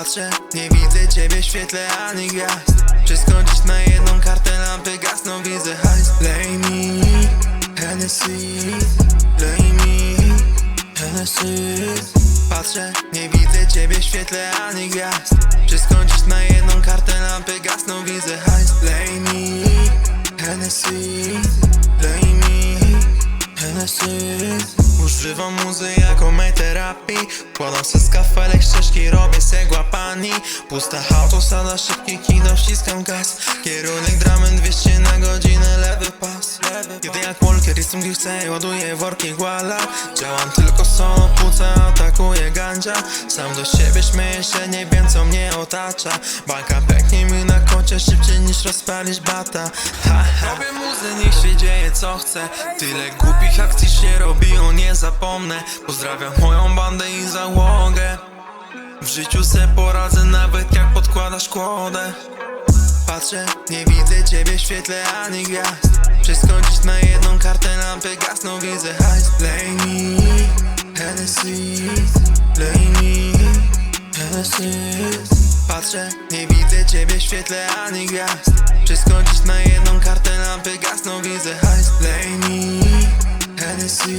Patrzę, nie widzę ciebie w świetle ani gwiazd. Wszystko dziś na jedną kartę lampy gasną Widzę hajs. Lej mi Hennessy Lej mi Hennessy. Patrzę, nie widzę ciebie w świetle ani gwiazd. Wszystko dziś na jedną kartę lampy gasną Widzę hajs. Lej mi Hennessy Lej mi Hennessy Używam muzy jako mej terapii. Kładam se skafelek, ścieżki, robię se głapani Pusta autosada, szybki kino, wciskam gaz. Kierunek dramen 200 na godzinę, lewy pas. Jedę jak Walker, jestem gdzie chcę, ładuję worki głala Działam tylko solo, płuca, atakuje gandzia Sam do siebie śmieję się, nie wiem co mnie otacza. Banka pęknie mi koncie szybciej niż rozpalić bata. Ha, ha. Robię muzę, niech się dzieje co chce. Tyle głupich akcji się robi, o nie zapomnę. Pozdrawiam moją bandę i załogę. W życiu se poradzę nawet jak podkładasz kłodę. Patrzę, nie widzę ciebie w świetle ani gwiazd. Wszystko na jedną kartę lampy gasną Widzę hajs. Lej mi Hennessy Lej Hennessy Patrzę, nie widzę ciebie w świetle ani gwiazd. Wszystko dziś na jedną kartę lampy gasną. Widzę hajs Lej mi Hennessy